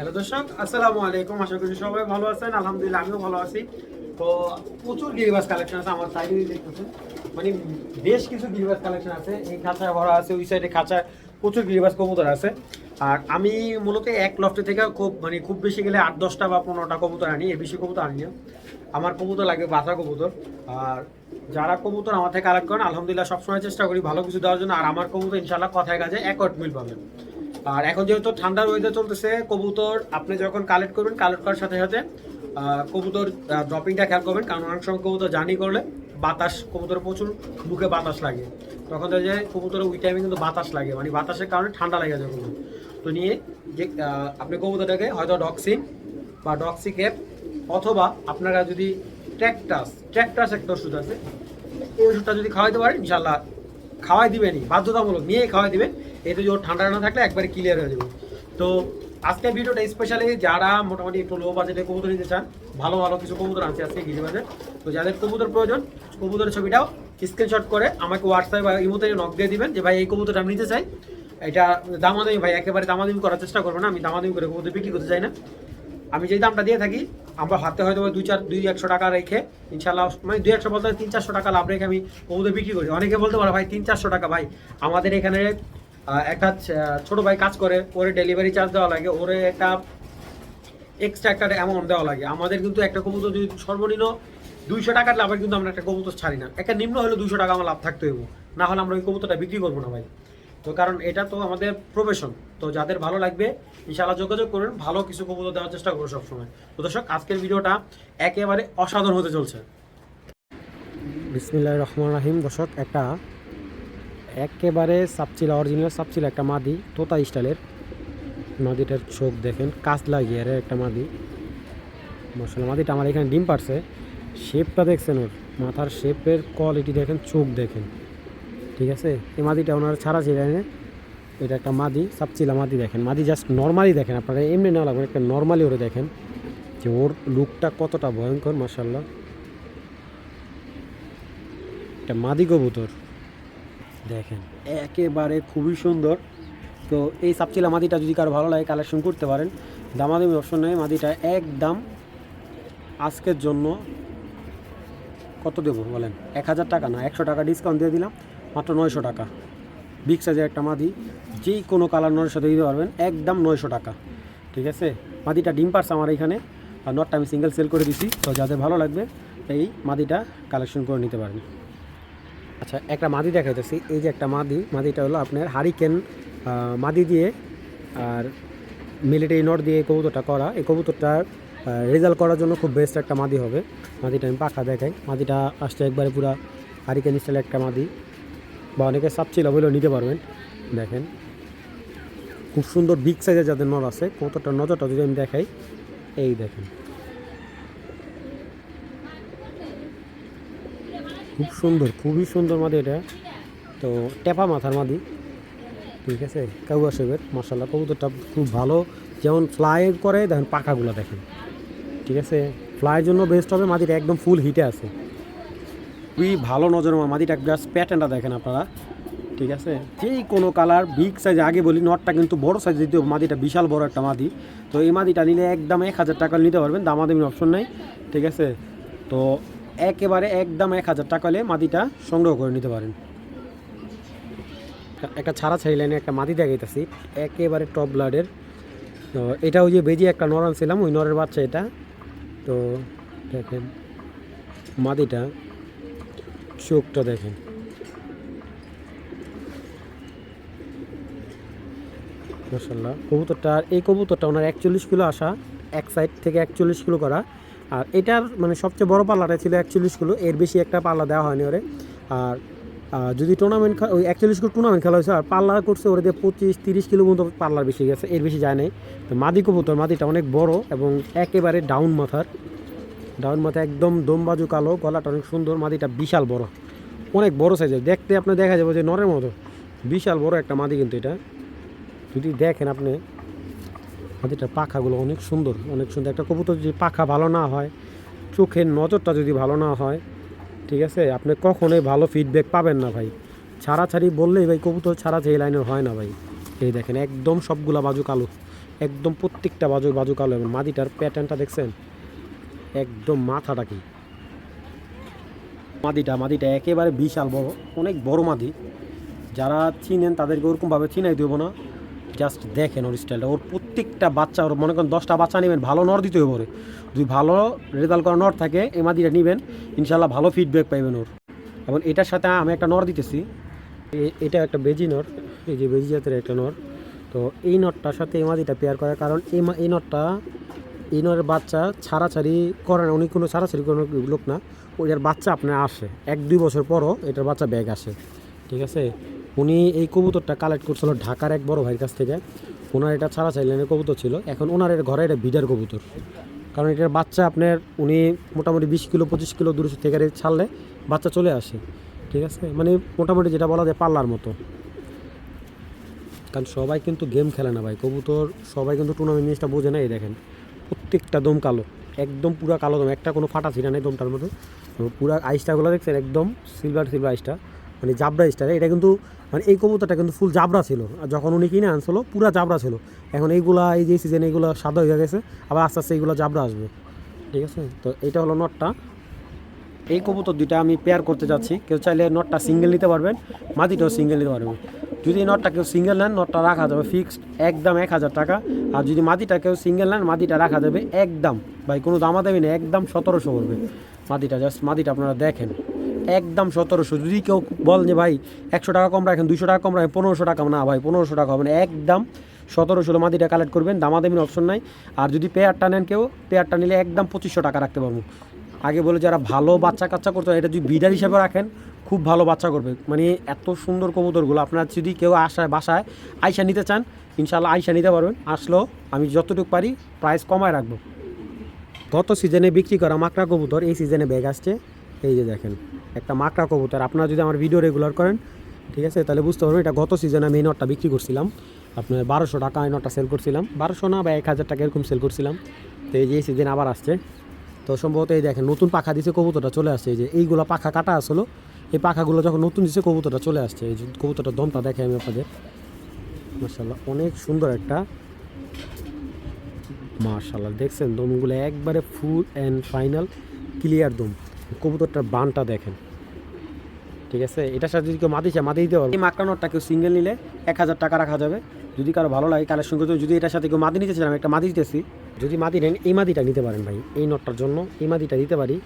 Hello দর্শক, আসসালামু আলাইকুম। আশা করি সবাই ভালো আছেন। আলহামদুলিল্লাহ, আমিও ভালো আছি। তো প্রচুর গিরিবাস কালেকশন আছে আমার সাইডে দেখতেছেন। মানে বেশ কিছু গিরিবাস কালেকশন আছে। এই খাঁচায় ভরা আছে, ওই সাইডে খাঁচায় প্রচুর গিরিবাস কবুতর আছে। আর আমি মূলত এক লফটে থেকে খুব মানে খুব বেশি গেলে আট, দশটা বা পনেরোটা কবুতর আনি, এর বেশি কবুতর আনি না। আমার কবুতর লাগে বাসা কবুতর। আর যারা কবুতর আমার থেকে কালেক্ট করেন, আলহামদুলিল্লাহ সবসময় চেষ্টা করি ভালো কিছু দেওয়ার জন্য। আর আমার কবুতর ইনশাল্লাহ কথায় কাজে একট মিল পাবেন। আর এখন যেহেতু ঠান্ডার ওয়েদার চলতেছে, কবুতর আপনি যখন কালেক্ট করবেন কালেক্ট করার সাথে সাথে কবুতর ড্রপিংটা খেয়াল করবেন, কারণ অনেক সময় কবুতর জার্নি করলে বাতাস কবুতরের প্রচুর মুখে বাতাস লাগে। তখন দেখা যায় কবুতরের ওই টাইমে কিন্তু বাতাস লাগে মানে বাতাসের কারণে ঠান্ডা লাগে যায় তো নিয়ে যে আপনি কবুতরটাকে হয়তো ডক্সিন বা ডক্সি ক্যাপ অথবা আপনারা যদি ট্র্যাকটাস ট্র্যাকটাস একটা ওষুধ আছে এই ওষুধটা যদি খাওয়াইতে পারেন ইনশাল্লাহ খাওয়াই দিবেনই, বাধ্যতামূলক, নিয়ে খাওয়াই দিবেন। এতে যদি ঠান্ডা না থাকলে একবারে ক্লিয়ার হয়ে যাবে। তো আজকের ভিডিওটা স্পেশালি যারা মোটামুটি একটু লো বাজেটে কবুতর নিতে চান, ভালো ভালো কিছু কবুতর আছে আজকে গিরিবাজে তো যাদের কবুতর প্রয়োজন, কবুতরের ছবিটাও স্ক্রিনশট করে আমাকে হোয়াটসঅ্যাপ বা ইমোতে নক দিয়ে দিবেন যে, ভাই, এই কবুতরটা আমি নিতে চাই। এটা দামাদামি, ভাই, একেবারে দামাদামি করার চেষ্টা করবেন না, আমি দামাদামি করে কবুতর বিক্রি করতে চাই না। আমি যেই দামটা দিয়ে থাকি, আমরা হাতে হয়তো দুই চার দুই একশো টাকা রেখে ইনশাল্লাহ মানে দুই একশো বলতে তিন চারশো টাকা লাভ রেখে আমি কবুতর বিক্রি করি। অনেকে বলতে পারো, ভাই তিন চারশো টাকা, ভাই, আমাদের এখানে একটা ছোট ভাই কাজ করে, ওরে ডেলিভারি চার্জ দেওয়া লাগে, ওরে একটা এক্সট্রা একটা অ্যামাউন্ট দেওয়া লাগে। আমাদের কিন্তু একটা কবুতর যদি সর্বনিম্ন দুইশো টাকার লাভের কিন্তু আমরা একটা কবুতর ছাড়ি না। একটা নিম্ন হলে দুশো টাকা আমার লাভ থাকতে হইব। না হলে আমরা ওই কবুতরটা বিক্রি করব না ভাই। তো কারণ এটা তো আমাদের প্রফেশন তো যাদের ভালো লাগবে, ইনশাআল্লাহ যোগাযোগ করবেন ভালো কিছু কবুতর দেওয়ার চেষ্টা করব সবসময়। তো দর্শক, আজকের ভিডিওটা একেবারে অসাধারণ হতে চলছে। বিসমিল্লাহ রহমান রাহিম। দর্শক, একটা একেবারে সাপচিলা অরিজিনাল সাপচিলা একটা মাদি, তোতা স্টাইলের। মাদিটার চোখ দেখেন কাজ লাগিয়ে একটা মাদি। মশলা মাদিটা আমার এখানে ডিম পারছে শেপটা দেখছেন ওর, মাথার শেপের কোয়ালিটি দেখেন, চোখ দেখেন। ঠিক আছে? এই মাদিটা ওনার ছাড়া ছিল এটা একটা মাদি, সাপচিলা মাদি দেখেন। মাদি জাস্ট নর্মালি দেখেন, আপনারা এমনি নেওয়া লাগবে একটা নর্মালি ওরে দেখেন। যে ওর লুকটা কতটা ভয়ঙ্কর মাসাল্লাহ একটা মাদি কবুতর। দেখেন। একেবারে খুবই সুন্দর। তো এই সাপচিলা মাদিটা যদি কারও ভালো লাগে কালেকশন করতে পারেন। দামাদামি অপশন নেই, মাদিটা একদম আজকের জন্য কত দেবো বলেন? এক হাজার টাকা না, একশো টাকা ডিসকাউন্ট দিয়ে দিলাম, মাত্র নয়শো টাকা। বিগ সাইজের একটা মাদি যেই কোনো কালার নয়ের সাথে দিতে পারবেন, একদম নয়শো টাকা। ঠিক আছে? মাদিটা ডিম পারছে আমার এখানে, আর নটটা আমি সিঙ্গেল সেল করে দিছি, তো যাদের ভালো লাগবে, এই মাদিটা কালেকশন করে নিতে পারেন। আচ্ছা একটা মাদি দেখাইতেছি। এই যে একটা মাদি, মাদিটা হলো আপনার হারিকেন মাদি দিয়ে আর মিলিটারি নট দিয়ে কবুতরটা করা। এই কবুতরটার রেজাল্ট করার জন্য খুব বেস্ট একটা মাদি হবে। মাদিটা আমি পাখা দেখাই। মাদিটা আসছে একবারে পুরা হারিকেন স্টাইল একটা মাদি। বা অনেকে সাপচিল বলেও নিতে পারবেন। দেখেন। খুব সুন্দর বিগ সাইজের যাদের নর আছে কতটা নজরটা যদি আমি দেখাই, এই দেখেন। খুব সুন্দর, খুবই সুন্দর মাদি এটা। তো টেপা মাথার মাদি। ঠিক আছে? কাউয়া শেপের মশালা কবুতরটা খুব ভালো। যেমন ফ্লাই করে, দেখেন পাখাগুলো দেখেন। ঠিক আছে? ফ্লাইয়ের জন্য বেস্ট হবে, মাদিটা একদম ফুল হিটে আছে। খুবই ভালো নজর মাদিটা জাস্ট প্যাটার্নটা দেখেন আপনারা। ঠিক আছে? যেই কোনো কালার বিগ সাইজ আগে বলি নটটা কিন্তু বড় সাইজ দিতে মাদিটা বিশাল বড় একটা মাদি। তো এই মাদিটা নিলে একদম এক হাজার টাকা নিতে পারবেন দামাদামির অপশন নেই। ঠিক আছে? তো একেবারে একদম এক হাজার টাকা হলে মাদিটা সংগ্রহ করে নিতে পারেন। একটা ছাড়া ছাড়ি লাইনে একটা মাদি দেখাইতেছি, একেবারে টপ ব্লাডের তো এটা ওই যে বেজি একটা নর ছিলাম ওই নরের বাচ্চা এটা। তো দেখেন, মাদিটা, চোখটা দেখেন। মাসাল্লাহ কবুতরটা, এই কবুতরটা ওনার একচল্লিশ কিলো আসা, এক সাইড থেকে একচল্লিশ কিলো করা। আর এটার মানে সবচেয়ে বড় পাল্লাটা ছিল একচল্লিশ কিলো, এর বেশি একটা পাল্লা দেওয়া হয়নি ওরে। আর যদি টুর্নামেন্ট ওই একচল্লিশ কিলো টুর্নামেন্ট খেলা হয়েছে, আর পাল্লা করছে ওরে দিয়ে পঁচিশ তিরিশ কিলো মতো পাল্লার বেশি গেছে, এর বেশি যায় নাই। তো মাদি কবুতর, মাদিটা অনেক বড় এবং একেবারে ডাউন মাথার। ডাউন মাথা একদম দমবাজু কালো, গলাটা অনেক সুন্দর, মাদিটা বিশাল বড়। অনেক বড় সাইজের দেখতে আপনি দেখা যাবে যে নরের মতো। বিশাল বড় একটা মাদি কিন্তু এটা। যদি দেখেন আপনি মাদিটার পাখাগুলো অনেক সুন্দর অনেক সুন্দর। একটা কবুতর যদি পাখা ভালো না হয়, চোখের নজরটা যদি ভালো না হয়, ঠিক আছে? আপনি কখনোই ভালো ফিডব্যাক পাবেন না ভাই। ছাড়াছাড়ি বললেই ভাই কবুতর ছাড়া যে লাইনের হয় না ভাই। এই দেখেন, একদম সবগুলা বাজু কালো। একদম প্রত্যেকটা বাজু বাজু কালো। এবং মাদিটার প্যাটার্নটা দেখছেন? একদম মাথাটা কি? মাদিটা মাদিটা একেবারে বিশাল বড়, অনেক বড় মাদি। যারা চিনেন তাদেরকে ওরকমভাবে চিনাই দেবো না। জাস্ট দেখেন ওর স্টাইলটা ওর প্রত্যেকটা বাচ্চা, ওর মনে করেন দশটা বাচ্চা নেবেন, ভালো নর দিতে হবে ওরে। যদি ভালো রেজাল্ট করা নর থাকে, এই মাদিটা নেবেন, ইনশাল্লাহ ভালো ফিডব্যাক পাইবেন ওর। এবং এটার সাথে আমি একটা নর দিতেছি। এটা একটা বেজি নর এই যে বেজি জাতের একটা নর তো এই নটটার সাথে এই মাদিটা পেয়ার করার কারণ এই এই নটটা এই নরের বাচ্চা ছাড়াছাড়ি করে না, উনি কোনো ছাড়াছাড়ি কোনো লোক না। ওইটার বাচ্চা আপনার আসে, এক দুই বছর পরও এটার বাচ্চা ব্যাগ আসে। ঠিক আছে? উনি এই কবুতরটা কালেক্ট করছিল ঢাকার এক বড় ভাইয়ের কাছ থেকে। ওনার এটা ছাড়া চাইলেনের কবুতর ছিল। এখন ওনার এর ঘরে এটা বিডার কবুতর। কারণ এটার বাচ্চা আপনার, উনি মোটামুটি বিশ কিলো, পঁচিশ কিলো দূর থেকে ছাড়লে বাচ্চা চলে আসে। ঠিক আছে? মানে মোটামুটি যেটা বলা যায় পাল্লার মতো। কারণ সবাই কিন্তু গেম খেলে না ভাই। কবুতর সবাই কিন্তু টুর্নামেন্ট জিনিসটা বোঝে না, এই দেখেন। প্রত্যেকটা দম কালো। একদম পুরা কালো দম। একটা কোনো ফাটা ছিটা নেই দমটার মধ্যে। পুরা আইসটাগুলো দেখছেন? একদম সিলভার সিলভার আইসটা মানে জাবরা আইসটা এটা কিন্তু মানে এই কবুতরটা কিন্তু ফুল জাবরা ছিল। আর যখন উনি কিনে আনছিল, পুরা জাবরা ছিল। এখন এইগুলা, এই যে সিজন এইগুলো সাদা হয়ে গেছে, আবার আস্তে আস্তে এইগুলো জাবরা আসবে। ঠিক আছে? তো এইটা হলো নটটা এই কবুতর দুইটা আমি পেয়ার করতে যাচ্ছি। কেউ চাইলে নটটা সিঙ্গেল নিতে পারবেন মাটিটাও সিঙ্গেল নিতে পারবেন। যদি নটটা কেউ সিঙ্গেল নেন নটটা রাখা যাবে ফিক্সড একদম এক হাজার টাকা। আর যদি মাটিটা কেউ সিঙ্গেল নেন, মাটিটা রাখা যাবে একদম। ভাই, কোনো দামা দেবে না একদম সতেরোশো করবে মাটিটা। জাস্ট মাটিটা আপনারা দেখেন। একদম সতেরোশো। যদি কেউ বলেন যে ভাই একশো টাকা কম রাখেন দুশো টাকা কম রাখেন, পনেরোশো টাকা না ভাই, পনেরোশো টাকা হবে না, একদম সতেরোশো মাদিটা কালেক্ট করবেন দামাদামির অপশন নাই। আর যদি পেয়ারটা নেন কেউ পেয়ারটা নিলে একদম পঁচিশশো টাকা রাখতে পারব। আগে বলে যারা ভালো বাচ্চা কাচ্চা করতে এটা যদি বিডার হিসাবে রাখেন, খুব ভালো বাচ্চা করবে। মানে এত সুন্দর কবুতরগুলো, আপনার যদি কেউ আসায় বাসায় আইসা নিতে চান ইনশাল্লাহ আইসা নিতে পারবেন। আসলেও আমি যতটুকু পারি প্রাইস কমায় রাখব। গত সিজনে বিক্রি করা মাকড়া কবুতর, এই সিজনে ব্যাগ আসছে। এই যে দেখেন, একটা মাকড়া কবুতর। আপনারা যদি আমার ভিডিও রেগুলার করেন, ঠিক আছে, তাহলে বুঝতে পারবেন এটা গত সিজনে আমি এই নটটা বিক্রি করছিলাম। আপনার বারোশো টাকা এই নটটা সেল করছিলাম। বারোশো না, বা এক হাজার টাকা এরকম সেল করছিলাম। তো এই যে এই সিজন আবার আসছে। তো সম্ভবত এই দেখেন, নতুন পাখা দিছে, কবুতরটা চলে আসছে। এই যে এইগুলো পাখা কাটা আসলো এই পাখাগুলো যখন নতুন দিছে, কবুতরটা চলে আসছে। এই যে কবুতরটার দমটা দেখে আমি আপনাদের। মার্শাল্লাহ অনেক সুন্দর একটা। মার্শাল্লাহ দেখছেন দমগুলো একবারে ফুল অ্যান্ড ফাইনাল ক্লিয়ার দম। কবুতরটার বানটা দেখেন। ঠিক আছে? এটার সাথে যদি কেউ মাদি চায় মাদি দিতে পারবে। এই মাকড়ানোরটা কেউ সিঙ্গেল নিলে এক হাজার টাকা রাখা যাবে। যদি কারও ভালো লাগে কালেকশন করতে যদি এটার সাথে কেউ মাদি নিতে চান আমি একটা মাদি দিতেছি। যদি মাদি নেন, এই মাদিটা নিতে পারেন ভাই, এই নটটার জন্য। এই মাদিটা দিতে পারি।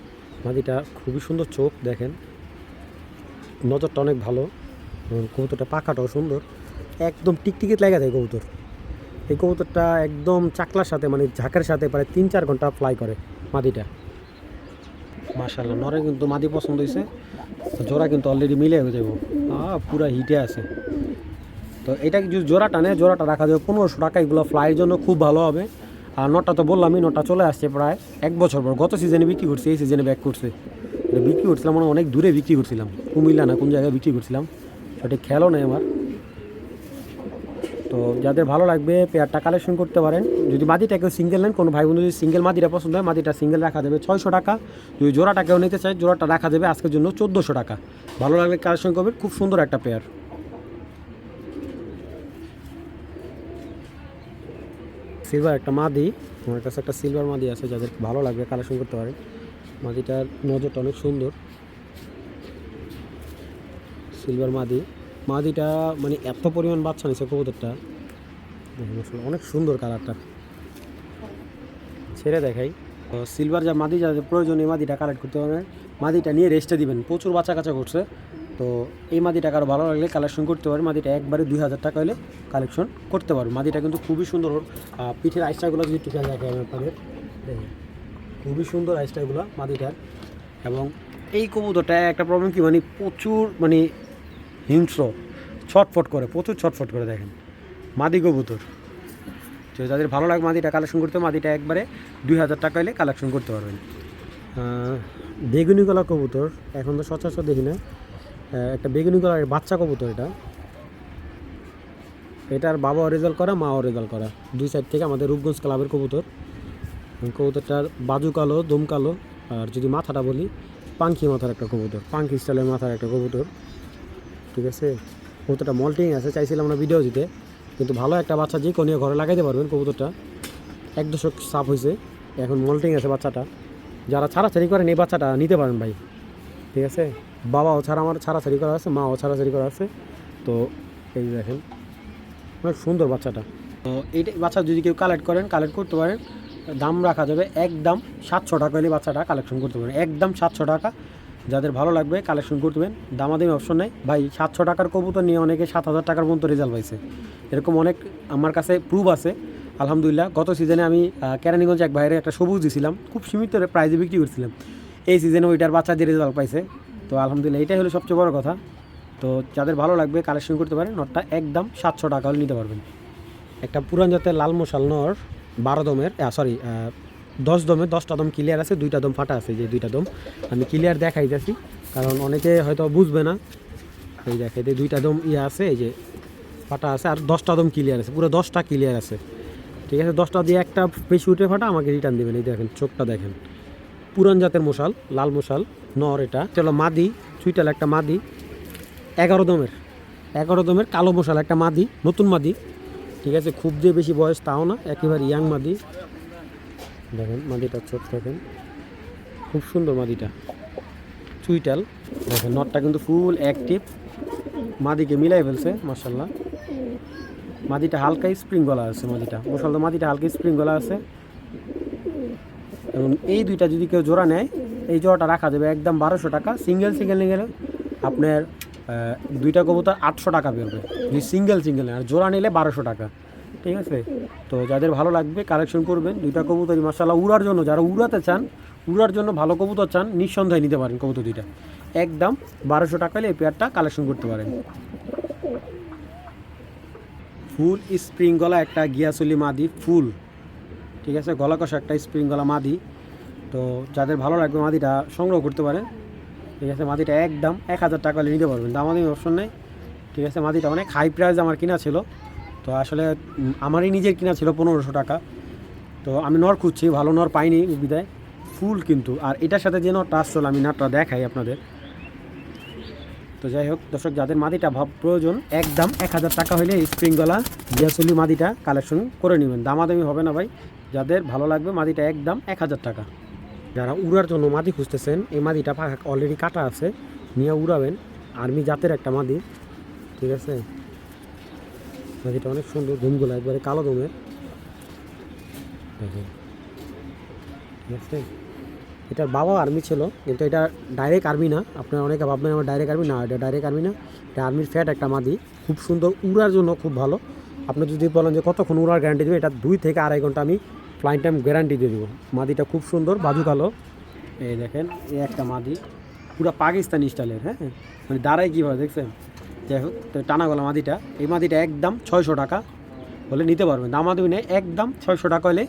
মাদিটা খুবই সুন্দর চোখ, দেখেন। নজরটা অনেক ভালো। কবুতরটা পাখাটাও সুন্দর। একদম টিকটিকিত লেগে যায় কবুতর। এই কবুতরটা একদম চাকলার সাথে মানে ঝাঁকের সাথে প্রায় তিন চার ঘণ্টা ফ্লাই করে মাদিটা মাশাল্লাহ নরে কিন্তু মাদি পছন্দ হয়েছে জোড়া কিন্তু অলরেডি মিলে হয়ে যাব পুরা হিটে আছে। তো এটা যদি জোড়া টানে জোড়াটা রাখা যাবে। পনেরোশো টাকা এগুলো ফ্লাইয়ের জন্য খুব ভালো হবে। আর নটটা তো বললামই, নটটা চলে আসছে প্রায় এক বছর পর। গত সিজনে বিক্রি করছি, এই সিজনে ব্যাক করছে। বিক্রি করছিলাম মানে অনেক দূরে বিক্রি করছিলাম। কুমিল্লা না কোন জায়গায় বিক্রি করছিলাম। সঠিক খেয়ালও নেই আমার। তো যাদের ভালো লাগবে পেয়ারটা কালেকশন করতে পারেন। যদি মাদিটা কেউ সিঙ্গেল নেন, কোনো ভাই বন্ধু যদি সিঙ্গেল মাদিটা পছন্দ হয়, মাদিটা সিঙ্গেল রাখা দেবে ছয়শো টাকা। যদি জোড়াটা কেউ নিতে চায়, জোড়াটা রাখা দেবে আজকের জন্য চোদ্দোশো টাকা। ভালো লাগলে কালেকশন করবেন, খুব সুন্দর একটা পেয়ার। সিলভার একটা মাদি, আমার কাছে একটা সিলভার মাদি আছে, যাদের ভালো লাগবে কালেকশন করতে পারেন। মাদিটার নজরটা অনেক সুন্দর। সিলভার মাদি। মাদিটা মানে এত পরিমাণ বাচ্চা নিছে কবুতরটা। অনেক সুন্দর কালারটা। ছেড়ে দেখাই। সিলভার যা মাদি, যাদের প্রয়োজনীয় মাদিটা কালেক্ট করতে পারবেন মাদিটা নিয়ে রেস্টে দিবেন। প্রচুর বাচ্চা কাচ্চা করছে। তো এই মাদিটা কারও ভালো লাগলে কালেকশন করতে পারবে মাদিটা একবারে দুই হাজার টাকা হলে কালেকশন করতে পারবে মাদিটা কিন্তু খুবই সুন্দর। পিঠের আইসটাগুলো যদি একটু খেয়াল রাখে আপনাদের। দেখেন, খুবই সুন্দর আইসটাগুলো মাদিটার। এবং এই কবুতরটা একটা প্রবলেম কি মানে প্রচুর মানে হিংস্র, ছটফট করে, প্রচুর ছটফট করে দেখেন। মাদি কবুতর। তো যাদের ভালো লাগে মাদিটা কালেকশন করতে, মাদিটা একবারে দুই হাজার টাকা এলে কালেকশন করতে পারবেন। বেগুনি কলা কবুতর, এখন তো সচরাচর দেখি না। একটা বেগুনি কলার বাচ্চা কবুতর এটা। এটার বাবাও রেজাল্ট করা মাও রেজাল্ট করা। দুই সাইড থেকে আমাদের রূপগঞ্জ ক্লাবের কবুতর। কবুতরটার বাজু কালো, দম কালো, আর যদি মাথাটা বলি পাঙ্কি মাথার একটা কবুতর পাঙ্কি স্টাইলের মাথার একটা কবুতর। ঠিক আছে? কবুতরটা মল্টিং আছে, চাইছিলাম না ভিডিও দিতে। কিন্তু ভালো একটা বাচ্চা যে কোনো ঘরে লাগাইতে পারবেন কবুতরটা। এক দশক সাফ হয়েছে এখন মল্টিং আছে বাচ্চাটা। যারা ছাড়াছাড়ি করেন, এই বাচ্চাটা নিতে পারেন ভাই। ঠিক আছে? বাবাও ছাড়া আমার ছাড়াছাড়ি করা আছে, মাও ছাড়াছাড়ি করা আছে। তো এই দেখেন, অনেক সুন্দর বাচ্চাটা। তো এইটা বাচ্চা যদি কেউ কালেক্ট করেন কালেক্ট করতে পারেন। দাম রাখা যাবে একদম সাতশো টাকা হলে বাচ্চাটা কালেকশন করতে পারেন। একদম সাতশো টাকা। যাদের ভালো লাগবে কালেকশন করতে পারেন দামাদামি অপশন নেই। ভাই, সাতশো টাকার কবুতর নিয়ে অনেকে সাত হাজার টাকার পর্যন্ত রেজাল্ট পাইছে। এরকম অনেক আমার কাছে প্রুফ আছে। আলহামদুলিল্লাহ, গত সিজনে আমি কেরানীগঞ্জ এক বাইরে একটা সবুজ দিছিলাম। খুব সীমিত প্রাইজে বিক্রি করছিলাম। এই সিজনে ওইটার বাচ্চা দিয়ে রেজাল্ট পাইছে। তো আলহামদুলিল্লাহ, এটাই হলো সবচেয়ে বড় কথা। তো যাদের ভালো লাগবে কালেকশন করতে পারেন, নটটা একদম সাতশো টাকা হলে নিতে পারবেন। একটা পুরান জাতের লাল মশাল নর, বারো দমের সরি দশ দমের দশটা দম ক্লিয়ার আছে, দুইটা দম ফাটা আছে যে দুইটা দম। আমি ক্লিয়ার দেখাই যাচ্ছি, কারণ অনেকে হয়তো বুঝবে না। এই দেখে এই দুইটা দম ইয়ে আছে, এই যে ফাটা আছে, আর দশটা দম ক্লিয়ার আছে, পুরো দশটা ক্লিয়ার আছে। ঠিক আছে, দশটা দিয়ে একটা বেশি উঠে ফাটা, আমাকে রিটার্ন দেবেন। এই দেখেন, চোখটা দেখেন। পুরান জাতের মশাল, লাল মশাল, নর এটা। চলো মাদি চুইটাল একটা মাদি। এগারো দমের এগারো দমের কালো মশাল একটা মাদি, নতুন মাদি। ঠিক আছে, খুব যে বেশি বয়স তাও না, একেবারে ইয়াং মাদি। দেখেন মাদিটা চোখ দেখেন। খুব সুন্দর মাদিটা চুইটাল। দেখেন, নটটা কিন্তু ফুল অ্যাক্টিভ মাদিকে মিলাই ফেলছে মার্শাল্লাহ মাদিটা হালকা স্প্রিং গলা আছে মাদিটা মশালদা মাদিটা হালকা স্প্রিং গলা আছে। এবং এই দুইটা যদি কেউ জোড়া নেয়, এই জোড়াটা রাখা যাবে একদম বারোশো টাকা। সিঙ্গেল সিঙ্গেল নিয়ে গেলে আপনার দুইটা কবুতর আটশো টাকা পড়বে যদি সিঙ্গেল সিঙ্গেল আর জোড়া নিলে বারোশো টাকা। ঠিক আছে? তো যাদের ভালো লাগবে কালেকশন করবেন। দুইটা কবুতরই মাসাল্লাহ উড়ার জন্য, যারা উড়াতে চান, উড়ার জন্য ভালো কবুতর চান, নিঃসন্দেহে নিতে পারেন কবুতর দুইটা একদম বারোশো টাকা হলে এই পেয়ারটা কালেকশন করতে পারেন। ফুল স্প্রিং গলা, একটা গিয়াসলি মাদি, ফুল। ঠিক আছে? গলা কষা একটা স্প্রিং গলা মাদি। তো যাদের ভালো লাগবে মাদিটা সংগ্রহ করতে পারেন। ঠিক আছে? মাদিটা একদম এক হাজার টাকা নিতে পারবেন। দাম দামাদামি অপশন নেই। ঠিক আছে? মাদিটা অনেক হাই প্রাইস আমার কিনা ছিল। তো আসলে আমারই নিজের কিনা ছিল পনেরোশো টাকা। তো আমি নর খুঁজছি, ভালো নর পাইনি বিদায়। ফুল কিন্তু, আর এটার সাথে যে নরটা আসছিল, আমি নাটটা দেখাই আপনাদের। তো যাই হোক, দর্শক, যাদের মাদিটা ভাব প্রয়োজন, একদম এক হাজার টাকা হলে স্প্রিং গলা জিয়াসলি মাদিটা কালেকশন করে নেবেন। দামাদামি হবে না ভাই। যাদের ভালো লাগবে, মাদিটা একদম এক হাজার টাকা। যারা উড়ার জন্য মাদি খুঁজতেছেন, এই মাদিটা অলরেডি কাটা আছে, নিয়ে উড়াবেন। আর্মি জাতের একটা মাদি, ঠিক আছে? মাদিটা অনেক সুন্দর ধুমগুলো, একবারে কালো আছে? এটার বাবা আর্মি ছিল, কিন্তু এটা ডাইরেক্ট আর্মি না। আপনারা অনেকে ভাববেন আমার ডাইরেক্ট আর্মি না, এটা ডাইরেক্ট আর্মি না। এটা আর্মির ফ্যাট একটা মাদি। খুব সুন্দর উড়ার জন্য খুব ভালো। আপনি যদি বলেন যে কতক্ষণ উড়ার গ্যারান্টি দেবে, এটা দুই থেকে আড়াই ঘণ্টা আমি ফ্লাইন টাইম গ্যারান্টি দিয়ে দেবো। মাদিটা খুব সুন্দর বাজু কালো এই দেখেন, এই একটা মাদি। পুরো পাকিস্তানি স্টাইলের হ্যাঁ? মানে দাঁড়ায় কীভাবে, দেখছেন? যাই হোক তো টানা গলা মাদিটা, এই মাদিটা একদম ছয়শো টাকা হলে নিতে পারবেন। দাম দামাদামি নেই, একদম ছয়শো টাকা হলে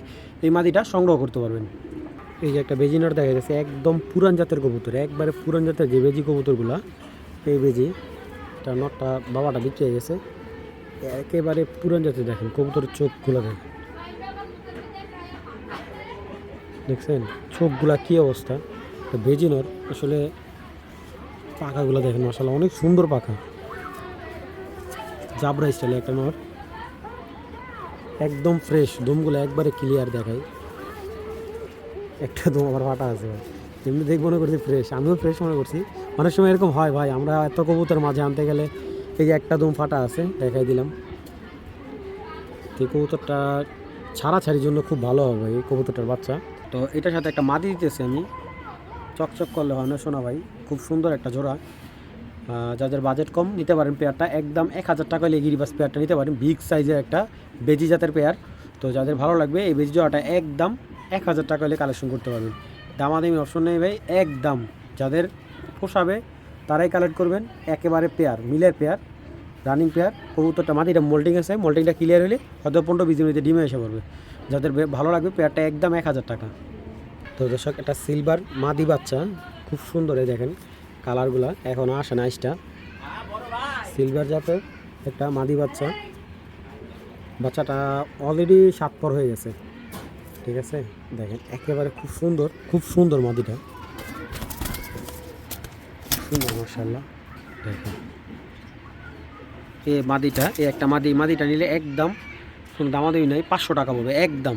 এই মাদিটা সংগ্রহ করতে পারবেন। এই যে একটা বেজি নট দেখা যাচ্ছে, একদম পুরান জাতের কবুতর, একবারে পুরান জাতের যে বেজি কবুতরগুলা, এই বেজি, এটা নটটা বাবাটা বিক্রি হয়ে গেছে। একেবারে পুরান জাতের দেখেন, কবুতরের চোখ চোখগুলো দেখেন। দেখছেন? চোখগুলা কী অবস্থা? তো বেজি নট, আসলে পাখাগুলো দেখেন মশালা অনেক সুন্দর পাখা। জাবরা স্টাইলে একটা নট একদম ফ্রেশ দমগুলো একবারে ক্লিয়ার দেখায়। একটা দম আমার ফাটা আছে। এমনি দেখ মনে করছি ফ্রেশ আমিও ফ্রেশ মনে করছি। অনেক সময় এরকম হয় ভাই, আমরা এত কবুতর মাঝে আনতে গেলে এই যে একটা দম ফাটা আছে, দেখাই দিলাম। এই কবুতরটা ছাড়াছাড়ির জন্য খুব ভালো হবে এই কবুতরটার বাচ্চা। তো এটার সাথে একটা মাদি দিতেছি আমি। চকচক করলে হয় না, শোনা ভাই, খুব সুন্দর একটা জোড়া। যাদের বাজেট কম নিতে পারেন পেয়ারটা একদম এক হাজার টাকা হলে গিরিবাস পেয়ারটা নিতে পারেন বিগ সাইজের একটা বেজি জাতের পেয়ার তো যাদের ভালো লাগবে এই বেজি জোড়াটা একদম এক হাজার টাকা হলে কালেকশন করতে পারবেন। দামাদামি অপশন নেই ভাই, একদম। যাদের পোষাবে, তারাই কালেক্ট করবেন, একেবারে পেয়ার মিলের পেয়ার রানিং পেয়ার কবুতরটা মাটিটা মোল্টিং আছে মোল্টিংটা ক্লিয়ার হলে হয়তো পনেরো বিশ মিনিটে ডিমে এসে পড়বে। যাদের ভালো লাগবে পেয়ারটা একদম এক হাজার টাকা। তো দর্শক একটা সিলভার মাদি বাচ্চা, খুব সুন্দর এই দেখেন। কালারগুলা এখনও আসে না আইসটা। সিলভার জাতের একটা মাদি বাচ্চা। বাচ্চাটা অলরেডি সাত পর হয়ে গেছে। ঠিক আছে? দেখেন, একেবারে খুব সুন্দর খুব সুন্দর মাদিটা। সুন্দর মার্শাল্লাহ দেখেন। এ মাদিটা, এই একটা মাদি, মাদিটা নিলে একদম কোনো দামাদামি নাই, পাঁচশো টাকা পড়বে, একদম।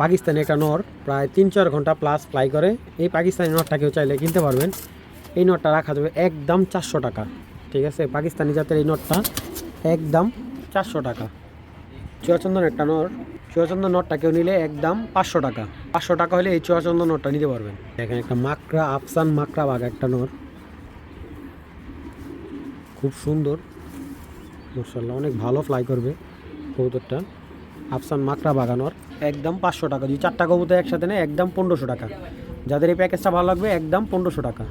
পাকিস্তানি একটা নর, প্রায় তিন চার ঘণ্টা প্লাস ফ্লাই করে। এই পাকিস্তানি নরটা কেউ চাইলে কিনতে পারবেন। এই নটটা রাখা যাবে একদম চারশো টাকা, ঠিক আছে? পাকিস্তানি জাতের এই নটটা একদম চারশো টাকা। চুয়াচন্দন একটা নর চুয়াচন্দন নটটা কেউ নিলে একদম পাঁচশো টাকা। পাঁচশো টাকা হলে এই চুয়াচন্দন নটটা নিতে পারবেন। দেখেন একটা মাকড়া, আফসান মাকড়া বাঘ একটা নর। খুব সুন্দর। মার্শাল্লাহ অনেক ভালো ফ্লাই করবে কবুতরটা। আফসান মাকড়া বাগানোর একদম পাঁচশো টাকা। যদি চারটা কবুতর একসাথে নেয়, একদম পনেরোশো টাকা। যাদের এই প্যাকেজটা ভালো লাগবে, একদম পনেরোশো টাকা।